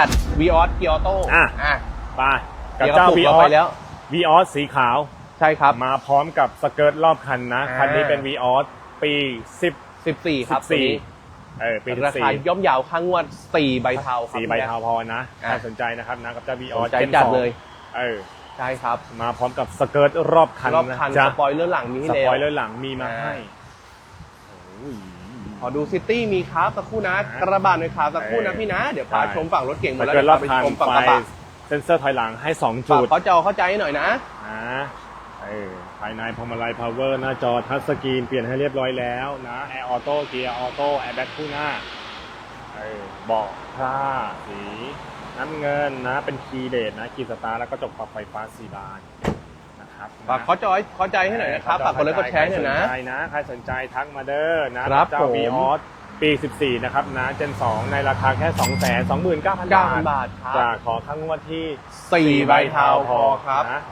จัด v ีออสเกียร์ออโต้อะ อะไปกับเดี๋ยวเจ้าปลุกวีอเราอไปสแล้ว วีออสสีขาวใช่ครับ มาพร้อมกับสเกิร์ตรอบคันนะ อ่า คันนี้เป็นวีออสปี 10 14 ครับ14 ตัวนี้เออปีราคา14ย่อมเยาวค่างวด4ใบเทาครับ สีใบเทาพอนะอะ ถ้าสนใจนะครับนะกับเจ้าวีออสสนใจจัดเลยเออใช่ครับมาพร้อมกับสเกิร์ตรอบคันรอบคันนะสจ๊ะปอยเลอร์หลังมีให้สแล้ว ปอยเลอร์หลังมีมาอ่า ให้โอ้ย ขอดูซิตี้มีครับสักครู่นะอะกระบะหน่อยครับสักครู่นะเออพี่นะ เดี๋ยวพาใช่ชมฝั่งรถเก่งหมสดแล้วเกิร์ตรอบไปคันชมฝั่งไฟกระบะเซนเซอร์ถอยหลังให้2ฝากจุดเขาจอเข้าใจหน่อยนะนะเออภายในพวงมาลัยพาวเวอร์หน้าจอทัชสกรีนเปลี่ยนให้เรียบร้อยแล้วนะแอร์ออโต้เกียร์ออโต้แอร์แบ็คคู่หน้าเออเบาะผ้าสีน้ำเงินนะ เป็นคีย์เลสนะคีย์สตาร์ทแล้วก็จกปรับไฟฟ้าสีบาน นะครับฝากเขาจอยเข้าใจให้หน่อยนะครับฝากกดไลค์กดแชร์ให้หน่อยนะใครสนใจนะใครสนใจทักมาเด้อนะครับเจ้าผมวีออสปี 14 นะครับนะเจน 2 ในราคาแค่ 2 2 9 0 0 0 บาท9,000บาทครับจะขอข้างงวดที่ 4 ใบเทาพอครับนะ